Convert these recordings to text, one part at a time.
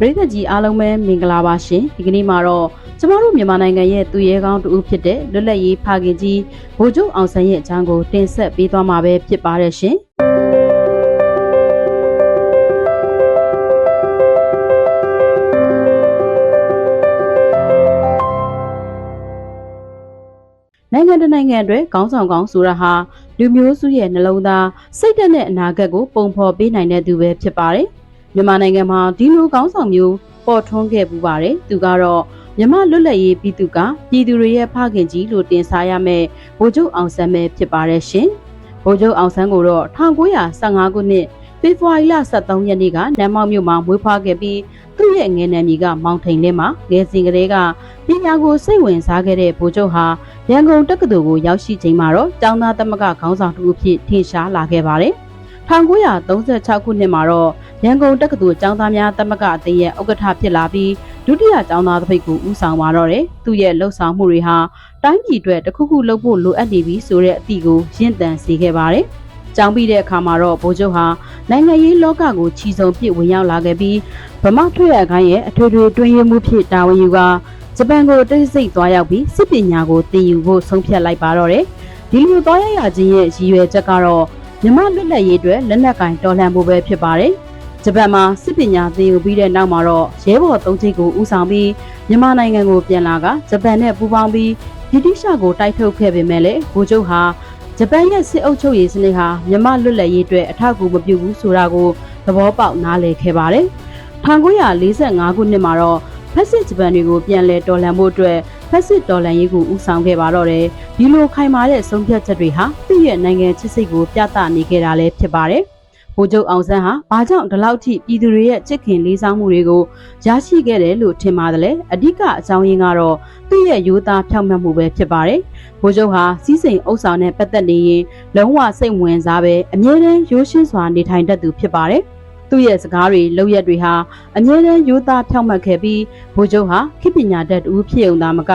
ပရိသတ်ကြီးအားလုံးပဲမင်္ဂလာပါရှင်ဒီကနေ့မှာတော့ကျမတို့မြန်မာနိုင်ငံရဲ့သူရဲကောင်းတူဖြစ်တဲ့လွတ်လပ်ရေးဖခင်ကြီးဗိုလ်ချုပ်အောင်ဆန်းရဲ့အကြောင်းကိုတင်ဆက်ပေးသွားမှာပဲဖြစ်ပါတယ်ရှင်နိုင်ငံတစ်နိုင်ငံအတွက်ခေါင်းဆောင်ကောင်းဆိုတာဟာလူမျိုးစုရဲ့နှလုံးသားစိတ်ဓာတ်နဲ့အနာဂတ်ကိုပုံဖော်ပေးနိုင်တဲ့သူပဲဖြစ်ပါတယ်။ မြန်မာနိုင်ငံမှာဒီလိုခေါင်းဆောင်မျိုးပေါ်ထွန်းခဲ့ပူပါတယ်။သူကတော့မြန်မာလွတ်လပ်ရေးပြည်သူကပြည်သူတွေရဲ့ဖခင်ကြီးလို့တင်စားရမယ်ဗိုလ်ချုပ်အောင်ဆန်းပဲဖြစ်ပါတယ်ရှင်။ဗိုလ်ချုပ်အောင်ဆန်းကိုတော့1915ခုနှစ်ဖေဖော်ဝါရီလ23ရက်နေ့ကနမ်မောက်မြို့မှာမွေးဖွားခဲ့ပြီးသူ့ရဲ့ငယ်နယ်မြေကမောင်ထိန်လင်းမှာငယ်စဉ်ကလေးကပညာကိုစိတ်ဝင်စားခဲ့တဲ့ဗိုလ်ချုပ်ဟာရန်ကုန်တက္ကသိုလ်ကိုရောက်ရှိချိန်မှာတော့ကျောင်းသားသမဂ္ဂခေါင်းဆောင်တူအဖြစ်ထင်ရှားလာခဲ့ပါတယ်။ 1936ခုနှစ်မှာတော့ရန်ကုန်တက္ကသိုလ်ကျောင်းသားများသမဂ္ဂအသင်းရဲ့ဥက္ကဋ္ဌဖြစ်လာပြီးဒုတိယကျောင်းသားတစ်ပိတ်ကိုဦးဆောင်ပါတော့တယ်။သူ့ရဲ့လှုပ်ဆောင်မှုတွေဟာတိုင်းပြည်အတွက်တစ်ခုခုလုပ်ဖို့လိုအပ်နေပြီဆိုတဲ့အသည့်ကိုရင့်တန်စေခဲ့ပါတယ်။ကျောင်းပြီးတဲ့အခါမှာတော့ဗိုလ်ချုပ်ဟာနိုင်ငံရေးလောကကိုချီဆုံပြစ်ဝင်ရောက်လာခဲ့ပြီးဗမာထွေရခိုင်ရဲ့အထွေထွေတွင်းရမှုဖြစ်တာဝန်ယူကဂျပန်ကိုတိတ်ဆိတ်သွားရောက်ပြီးစစ်ပညာကိုသင်ယူဖို့ဆုံးဖြတ်လိုက်ပါတော့တယ်။ဒီလိုသွားရရခြင်းရဲ့ရည်ရွယ်ချက်ကတော့ မြမလွတ်လပ်ရေးအတွက်လက်နက်ကင်တော်လှန်ဖို့ပဲဖြစ်ပါတယ်။ဂျပန်မှာစစ်ပညာသင်ယူပြီးတဲ့နောက်မှာတော့ရဲဘော်သုံးချိတ်ကိုဦးဆောင်ပြီးမြန်မာနိုင်ငံကိုပြန်လာကဂျပန်နဲ့ပူးပေါင်းပြီးဗြိတိရှကိုတိုက်ထုတ်ခဲ့ပေမဲ့လည်းဗိုလ်ချုပ်ဟာဂျပန်ရဲ့စစ်အုပ်ချုပ်ရေးစနစ်ဟာမြမလွတ်လပ်ရေးအတွက်အထောက်အကူမပြုဘူးဆိုတာကိုသဘောပေါက်နားလည်ခဲ့ပါတယ်။1945ခုနှစ်မှာတော့ ဖက်စစ်ဂျပန်တွေကိုပြန်လည်တော်လှန်ဖို့အတွက်ဖက်စစ်တော်လှန်ရေးကိုဦးဆောင်ခဲ့ပါတော့တယ်။ဒီလိုခိုင်မာတဲ့ဆုံးဖြတ်ချက်တွေဟာသူ့ရဲ့နိုင်ငံချစ်စိတ်ကိုပြသနေခဲ့တာလည်းဖြစ်ပါတယ်။ဗိုလ်ချုပ်အောင်ဆန်းဟာဘာကြောင့်ဒီလောက်ထိပြည်သူတွေရဲ့ချစ်ခင်လေးစားမှုတွေကိုရရှိခဲ့တယ်လို့ထင်ပါတယ်လေအဓိကအကြောင်းရင်းကတော့သူ့ရဲ့ရိုးသားဖြောင့်မတ်မှုပဲဖြစ်ပါတယ်ဗိုလ်ချုပ်ဟာစီးစိမ်အုပ်ဆောင်နဲ့ပတ်သက်နေရင်လုံးဝစိတ်ဝင်စားပဲအမြဲတမ်းရိုးရှင်းစွာနေထိုင်တတ်သူဖြစ်ပါတယ် သူ့ရဲ့စကားတွေလုပ်ရက်တွေဟာအမြဲတမ်းရိုးသားဖြောင့်မတ်ခဲ့ပြီးဗိုလ်ချုပ်ဟာခေပညာတတ်တူဖြစ်ုံသာမက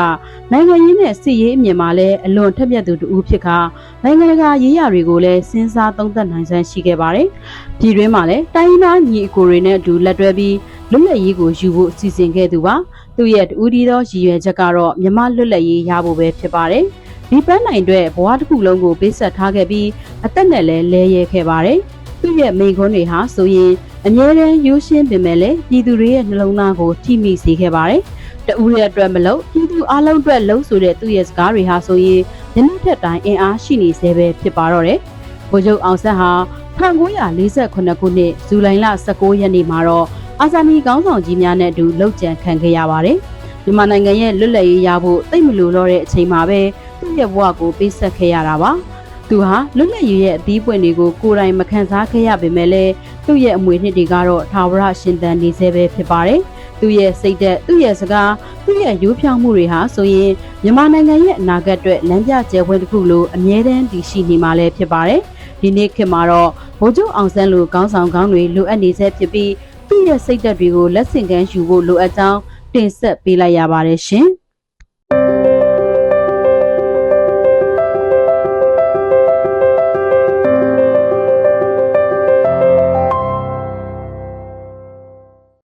နိုင်ငံရေးနဲ့စစ်ရေးအမြင်မှာလည်းအလွန်ထက်မြက်သူတူဖြစ်ခါနိုင်ငံတကာရေးရာတွေကိုလည်းစဉ်းစားသုံးသပ်နိုင်စွမ်းရှိခဲ့ပါတယ်။ပြည်တွင်းမှာလည်းတိုင်းရင်းသားညီအကိုတွေနဲ့အတူလက်တွဲပြီးလွတ်လပ်ရေးကိုယူဖို့စီစဉ်ခဲ့သူပါ။သူ့ရဲ့တူဒီသောရည်ရွယ်ချက်ကတော့မြမလွတ်လပ်ရေးရဖို့ပဲဖြစ်ပါတယ်။ဒီပန်းနိုင်အတွက်ဘဝတစ်ခုလုံးကိုပေးဆက်ထားခဲ့ပြီးအသက်နဲ့လည်းလဲရဲခဲ့ပါတယ်။ သူ့ရဲ့မိန်ခွန်းတွေဟာဆိုရင်အမြဲတမ်းရိုးရှင်းပင်မဲ့လည်းပြည်သူတွေရဲ့နှလုံးသားကိုထိမိစေခဲ့ပါတယ်။တဦးရဲ့အတွက်မလို့ပြည်သူအလုံးအတွက်လှုပ်ဆိုတဲ့သူ့ရဲ့စကားတွေဟာဆိုရင်ယနေ့ထက်တိုင်းအင်အားရှိနေသေးပဲဖြစ်ပါတော့တယ်။ဗိုလ်ချုပ်အောင်ဆန်းဟာ1948ခုနှစ်ဇူလိုင်လ19ရက်နေ့မှာတော့အာဇာနည်ခေါင်းဆောင်ကြီးများနဲ့အတူလှုပ်ကြံခံခဲ့ရပါတယ်။မြန်မာနိုင်ငံရဲ့လွတ်လပ်ရေးရဖို့တိတ်မလိုတော့တဲ့အချိန်မှာပဲသူ့ရဲ့ဘဝကိုပေးဆက်ခဲ့ရတာပါ။ သူဟာလွတ်လပ်ရေးရဲ့အသီးပွင့်တွေကိုကိုယ်တိုင်မခံစားခဲ့ရပေမဲ့လည်းသူ့ရဲ့အမွေနှစ်တွေကတော့ထာဝရရှင်သန်နေဆဲပဲဖြစ်ပါတယ်။သူ့ရဲ့စိတ်သက်သူ့ရဲ့စကားသူ့ရဲ့ရိုးဖြောင်းမှုတွေဟာဆိုရင်မြန်မာနိုင်ငံရဲ့အနာဂတ်အတွက်လမ်းပြကျယ်ဝန်းတစ်ခုလိုအမြဲတမ်းတည်ရှိနေမှာလည်းဖြစ်ပါတယ်။ဒီနေ့ခေတ်မှာတော့ဗိုလ်ချုပ်အောင်ဆန်းလိုခေါင်းဆောင်ကောင်းတွေလိုအပ်နေဆဲဖြစ်ပြီးသူ့ရဲ့စိတ်သက်တွေကိုလက်ဆင့်ကမ်းယူဖို့လိုအပ်ကြောင်းတင်ဆက်ပေးလိုက်ရပါတယ်ရှင်။